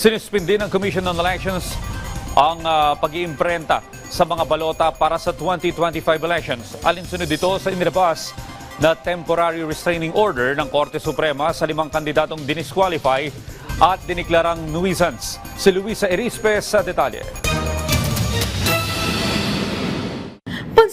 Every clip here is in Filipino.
Sinispindi ng Commission on Elections ang uh, pag-iimprenta sa mga balota para sa 2025 elections. Alinsunod dito sa inilabas na temporary restraining order ng Korte Suprema sa limang kandidatong dinisqualify at diniklarang nuisance. Si Luisa Erispe sa detalye.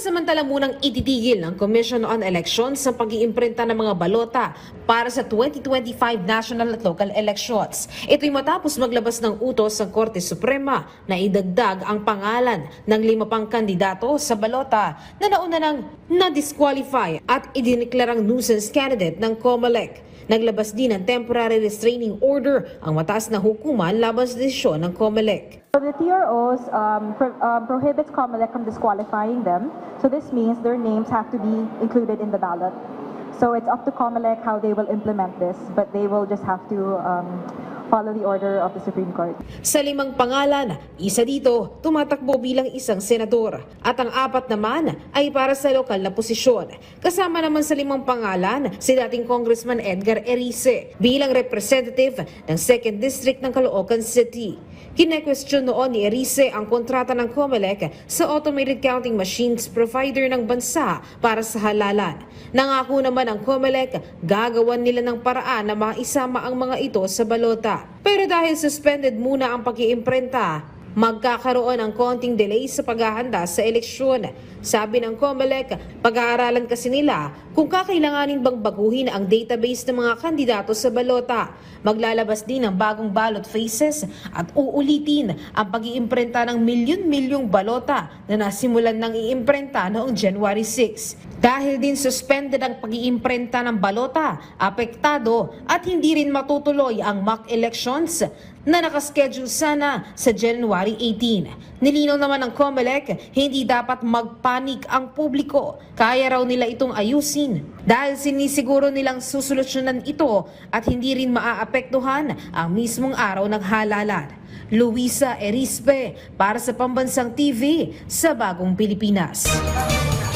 Pansamantala munang ititigil ng Commission on Elections sa pag-iimprenta ng mga balota para sa 2025 national at local elections. Ito'y matapos maglabas ng utos ng Korte Suprema na idagdag ang pangalan ng lima pang kandidato sa balota na nauna nang na-disqualify at idineklarang nuisance candidate ng COMELEC. Naglabas din ng temporary restraining order ang mataas na hukuman laban sa desisyon ng COMELEC. So the TROs um, pro- um, prohibits COMELEC from disqualifying them. So this means their names have to be included in the ballot. So it's up to COMELEC how they will implement this, but they will just have to um, follow the order of the Supreme Court. Sa limang pangalan, isa dito tumatakbo bilang isang senador at ang apat naman ay para sa lokal na posisyon. Kasama naman sa limang pangalan si dating Congressman Edgar Erice bilang representative ng 2nd District ng Caloocan City. Kine-question noon ni Erice ang kontrata ng COMELEC sa automated counting machines provider ng bansa para sa halalan. Nangako naman ang COMELEC gagawan nila ng paraan na maisama ang mga ito sa balota. Pero dahil suspended muna ang pag-iimprenta, magkakaroon ng konting delay sa paghahanda sa eleksyon. Sabi ng COMELEC, pag-aaralan kasi nila kung kakailanganin bang baguhin ang database ng mga kandidato sa balota. Maglalabas din ng bagong ballot faces at uulitin ang pag-iimprenta ng milyon-milyong balota na nasimulan ng iimprenta noong January 6. Dahil din suspended ang pag-iimprenta ng balota, apektado at hindi rin matutuloy ang mock elections na nakaschedule sana sa January 18. Nilinaw naman ng COMELEC, hindi dapat magpanik ang publiko. Kaya raw nila itong ayusin dahil sinisiguro nilang susolusyonan ito at hindi rin maaapektuhan ang mismong araw ng halalan. Luisa Erispe para sa Pambansang TV sa Bagong Pilipinas.